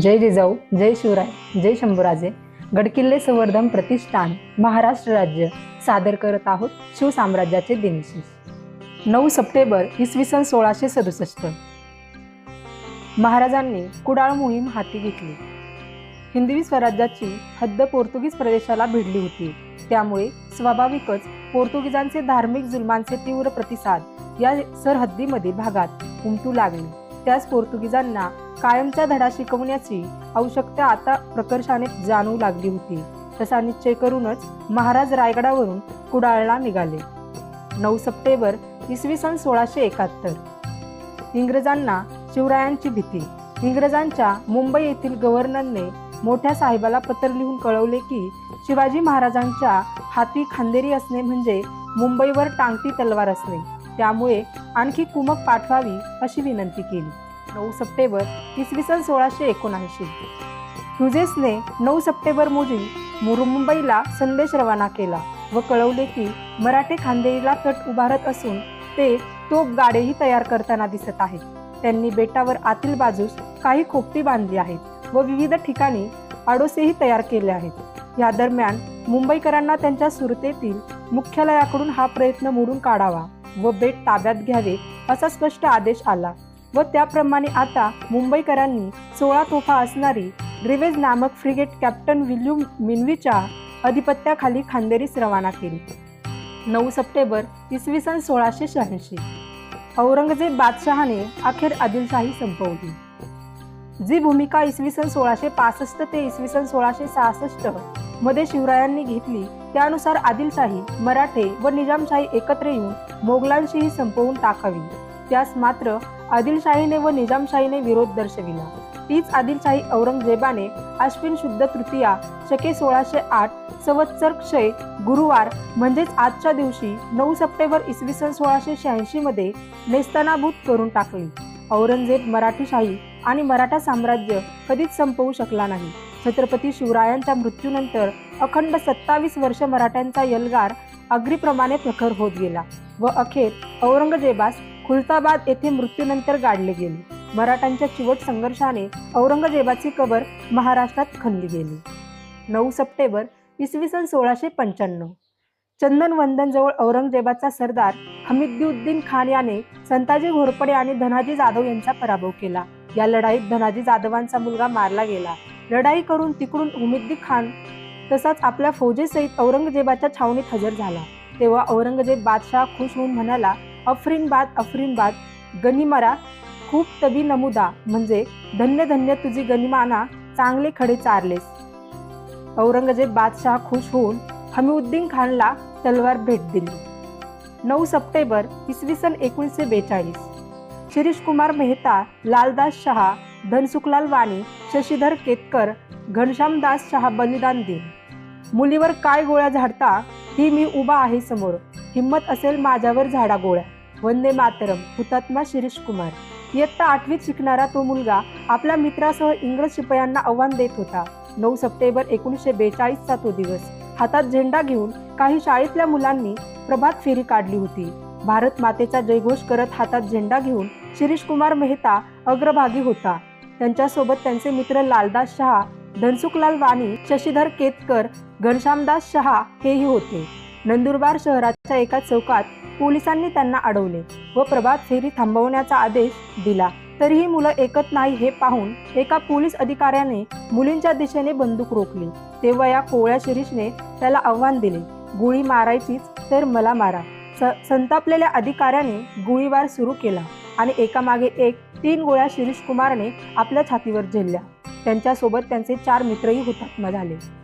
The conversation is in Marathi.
जय जिजाऊ जय शिवराय जय शंभूराजे. गडकिल्ले संवर्धन प्रतिष्ठान महाराष्ट्र राज्य. सादर करत आहोत शिवसाम्राज्याचे दिनविशेष नऊ सप्टेंबर इसवी सन सोळाशे सदुसष्ट. महाराजांनी कुडाळ मोहीम हाती घेतली. हिंदवी स्वराज्याची हद्द पोर्तुगीज प्रदेशाला भिडली होती. त्यामुळे स्वाभाविकच पोर्तुगीजांचे धार्मिक जुलमांचे तीव्र प्रतिसाद या सरहद्दीमधील भागात उमटू लागले. त्यास पोर्तुगीजांना कायमचा धडा शिकवण्याची आवश्यकता आता प्रकर्षाने जाणवू लागली होती. तसा निश्चय करूनच महाराज रायगडावरून कुडाळला निघाले. नऊ सप्टेंबर इसवी सन सोळाशे एकाहत्तर. इंग्रजांना शिवरायांची भीती. इंग्रजांच्या मुंबई येथील गव्हर्नरने मोठ्या साहेबाला पत्र लिहून कळवले की शिवाजी महाराजांच्या हाती खांदेरी असणे म्हणजे मुंबईवर टांगती तलवार असणे. त्यामुळे आणखी कुमक पाठवावी अशी विनंती केली. नऊ सप्टेंबर इसवी सन सोळाशे एकोणऐंशी. ह्युजेसने नऊ सप्टेंबर मोजी मुंबईला संदेश रवाना केला व कळवले की मराठे खांदेरीला तट उभारत असून ते तोप गाडेही तयार करताना दिसत आहेत. त्यांनी बेटावर आतील बाजूस काही खोपटी बांधली आहेत व विविध ठिकाणी आडोसेही तयार केले आहेत. या दरम्यान मुंबईकरांना त्यांच्या सुरतेतील मुख्यालयाकडून हा प्रयत्न मोडून काढावा व बेट ताब्यात घ्यावे असा स्पष्ट आदेश आला. व त्याप्रमाणे आता मुंबईकरांनी सोळा तोफा असणारी रिवेज नामक फ्रिगेट कॅप्टन विल्यू मिनवीच्या अधिपत्याखाली खांदेरीस रवाना केली. नऊ सप्टेंबर इसवी सन सोळाशे शहाऐंशी. औरंगजेब बादशहाने अखेर आदिलशाही संपवली. जी भूमिका इसवी सन सोळाशे पासष्ट ते इसवी सन सोळाशे सहासष्टमध्ये शिवरायांनी घेतली त्यानुसार आदिलशाही मराठे व निजामशाही एकत्र येऊन मोगलांशीही संपवून टाकावी. त्यास मात्र आदिलशाहीने व निजामशाहीने विरोध दर्शविला. तीच आदिलशाही औरंगजेबाने अश्विन शुद्ध तृतीया शके सोळाशे आठ संवत्सर क्षय गुरुवार म्हणजेच आजच्या दिवशी नऊ सप्टेंबर इसवी सन सोळाशे शहाऐंशी मध्ये नेस्तनाभूत करून टाकली. औरंगजेब मराठीशाही आणि मराठा साम्राज्य कधीच संपवू शकला नाही. छत्रपती शिवरायांच्या मृत्यूनंतर अखंड सत्तावीस वर्ष मराठ्यांचा यलगार अग्रीप्रमाणे प्रखर होत गेला व अखेर औरंगजेबास खुलताबाद येथे मृत्यूनंतर गाडले गेले. मराठ्यांच्या चिवट संघर्षाने औरंगजेबाची कबर महाराष्ट्रात खणली गेली. नऊ सप्टेंबर इसवी सन सोळाशे पंच्याण्णव. चंदनवंदनजवळ औरंगजेबाचा सरदार हमीद्दीउद्दीन खान याने संताजी घोरपडे आणि धनाजी जाधव यांचा पराभव केला. या लढाईत धनाजी जाधवांचा मुलगा मारला गेला. लढाई करून तिकडून उमिद्दी खान तसाच आपल्या फौजेसहित औरंगजेबाच्या छावणीत हजर झाला. तेव्हा औरंगजेब बादशाह खुश होऊन म्हणाला अफरीनबाद अफरीनबाद गनिमारा खूप तबी नमुदा. म्हणजे धन्य धन्य तुझी गनिमाना चांगले खडे चारलेस. औरंगजेब बादशाह खुश होऊन हमीउद्दीन खानला तलवार भेट दिली. नऊ सप्टेंबर इसवी सन एकोणीसशे बेचाळीस. शिरीष कुमार मेहता लालदास शहा धनसुखलाल वाणी शशीधर केतकर घनश्यामदास शहा बलिदान दिन. मुलीवर काय गोळ्या झाडता ही मी उभा आहे समोर. हिम्मत असेल माझ्यावर झाडा गोळ्या. वंदे मातरम हुतात्मा शिरीष कुमार. इयत्ता आठवीत शिकणारा तो मुलगा आपल्या मित्रासह इंग्रज शिपायांना आव्हान देत होता. नऊ सप्टेंबर एकोणीसशे बेचाळीसचा तो दिवस. हातात झेंडा घेऊन काही शाळेतल्या मुलांनी प्रभात फेरी काढली होती. भारत मातेचा जयघोष करत हातात झेंडा घेऊन शिरीष कुमार मेहता अग्रभागी होता. त्यांच्यासोबत त्यांचे मित्र लालदास शहा धनसुखलाल वाणी शशीधर केतकर घनश्यामदास शहा हेही होते. नंदुरबार शहराच्या एका चौकात पोलिसांनी त्यांना अडवले व प्रभात फेरी थांबवण्याचा आदेश दिला. तरीही मुलं ऐकत नाही हे पाहून एका पोलीस अधिकाऱ्याने मुलींच्या दिशेने बंदूक रोखली. तेव्हा या कोवळ्या शिरीषने त्याला आव्हान दिले गोळी मारायचीच तर मला मारा. स संतापलेल्या अधिकाऱ्याने गोळीबार सुरू केला आणि एकामागे एक तीन गोळ्या शिरीष कुमारने आपल्या छातीवर झेलल्या. त्यांच्यासोबत त्यांचे चार मित्रही हुतात्मा झाले.